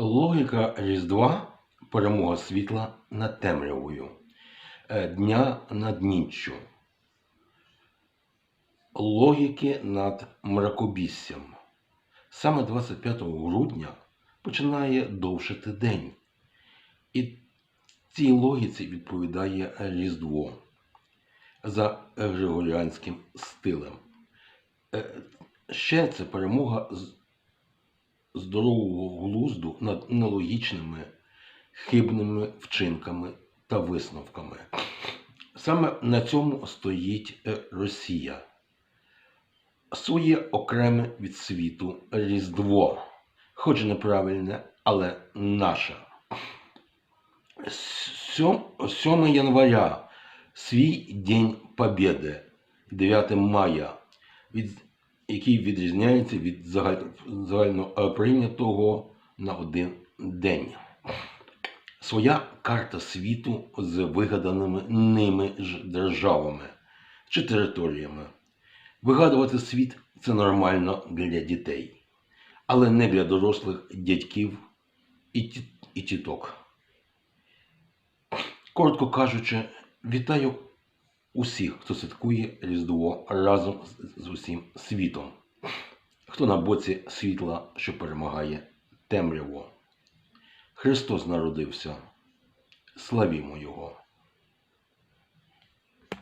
Логіка Різдва перемога світла над темрявою, е, дня над ніччю, логіки над мракобіссям. Саме 25 грудня починає довшити день. І цій логіці відповідає Різдво за григоріанським стилем. Е, Ще це перемога здорового глузду над нелогічними, хибними вчинками та висновками. Саме на цьому стоїть е, Росія. Своє окреме від світу Різдво, хоч неправильне, але наше. 7 января свій День Побєди, 9 мая, який відрізняється від загаль, загально прийнятого на один день. Своя карта світу з вигаданими ними ж державами чи територіями. Вигадувати світ це нормально для дітей, але не для дорослих дядьків і, ті- і тіток. Коротко кажучи, вітаю усіх, хто святкує Різдво разом з, усім світом, хто на боці світла, що перемагає темряву. Христос народився. Славімо Його!